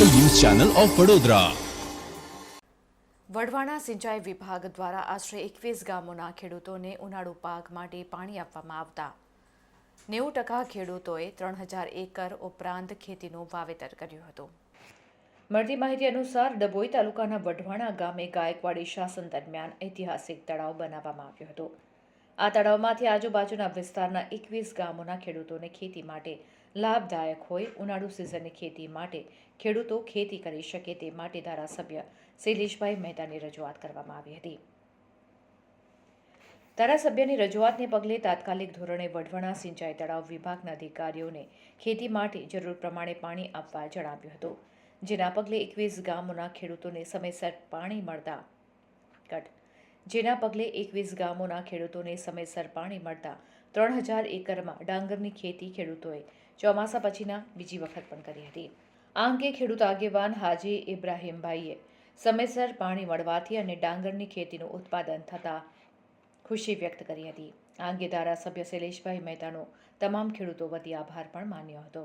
Channel of Vadodara. Wadhwana સિંચાઈ વિભાગ દ્વારા આશરે એકવીસ ગામોના ખેડૂતોને ઉનાળુ પાક માટે પાણી આપવામાં આવતા. નેવું ટકા ખેડૂતોએ ત્રણ હજાર એકર ઉપરાંત ખેતીનું વાવેતર કર્યું હતું. મળતી માહિતી અનુસાર ડભોઈ તાલુકાના વઢવાણા ગામે ગાયકવાડી શાસન દરમિયાન ઐતિહાસિક તળાવ બનાવવામાં આવ્યો હતો. આ તળાવમાંથી આજુબાજુના વિસ્તારના એકવીસ ગામોના ખેડૂતોને ખેતી માટે લાભદાયક હોય ઉનાળુ સિઝનની ખેતી માટે. ખેડૂતો ખેતી કરી શકે તે માટે ધારાસભ્ય શૈલેષભાઈ મહેતાની રજૂઆત કરવામાં આવી હતી. ધારાસભ્યની રજૂઆતને પગલે તાત્કાલિક ધોરણે વઢવાણા સિંચાઈ તળાવ વિભાગના અધિકારીઓને ખેતી માટે જરૂર પ્રમાણે પાણી આપવા જણાવ્યું હતું. જેના પગલે એકવીસ ગામોના ખેડૂતોને સમયસર પાણી મળતા કટ જેના પગલે એકવીસ ગામોના ખેડૂતોને સમયસર પાણી મળતા ત્રણ હજાર એકરમાં ડાંગરની ખેતી ખેડૂતોએ ચોમાસા પછીના બીજી વખત પણ કરી હતી. આ અંગે ખેડૂત આગેવાન હાજી ઇબ્રાહીમભાઈએ સમયસર પાણી મળવાથી અને ડાંગરની ખેતીનું ઉત્પાદન થતાં ખુશી વ્યક્ત કરી હતી. આ અંગે ધારાસભ્ય શૈલેષભાઈ મહેતાનો તમામ ખેડૂતો વતી આભાર પણ માન્યો હતો.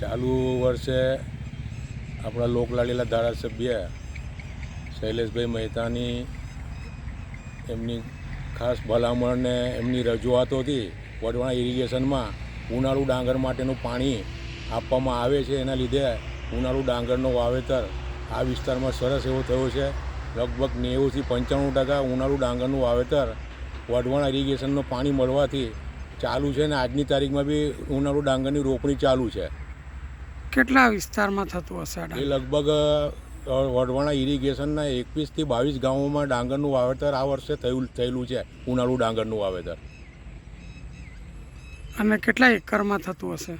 ચાલુ વર્ષે આપણા લોકલાડીલા ધારાસભ્ય શૈલેષભાઈ મહેતાની એમની ખાસ ભલામણને એમની રજૂઆતોથી વઢવાણા ઇરિગેશનમાં ઉનાળુ ડાંગર માટેનું પાણી આપવામાં આવે છે. એના લીધે ઉનાળુ ડાંગરનો વાવેતર આ વિસ્તારમાં સરસ એવો થયો છે. લગભગ નેવુંથી પંચાણું ટકા ઉનાળુ ડાંગરનું વાવેતર વઢવાણા ઇરિગેશનનું પાણી મળવાથી ચાલુ છે ને આજની તારીખમાં બી ઉનાળુ ડાંગરની રોપણી ચાલુ છે. કેટલા વિસ્તારમાં થતું હશે એ લગભગ વઢવાણા ઇરિગેશનના એકવીસથી બાવીસ ગામોમાં ડાંગરનું વાવેતર આ વર્ષે થયું થયેલું છે ઉનાળુ ડાંગરનું વાવેતર. અને કેટલા એકરમાં થતું હશે?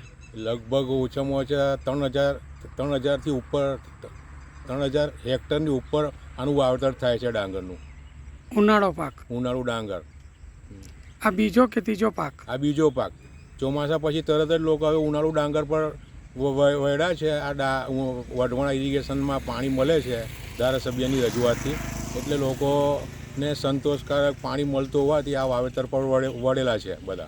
લગભગ ઓછામાં ઓછા ત્રણ હજાર ત્રણ હજારથી ઉપર ત્રણ હજાર હેક્ટરની ઉપર આનું વાવેતર થાય છે ડાંગરનું. ઉનાળો પાક? ઉનાળુ ડાંગર. આ બીજો કે ત્રીજો પાક? આ બીજો પાક. ચોમાસા પછી તરત જ લોકો હવે ઉનાળુ ડાંગર પર વ- વ- છે, આ ડા વઢવાણા ઇરિગેશનમાં પાણી મળે છે ધારાસભ્યની રજૂઆતથી. એટલે લોકોને સંતોષકારક પાણી મળતું હોવાથી આ વાવેતર પર વળે- વળેલા છે બધા.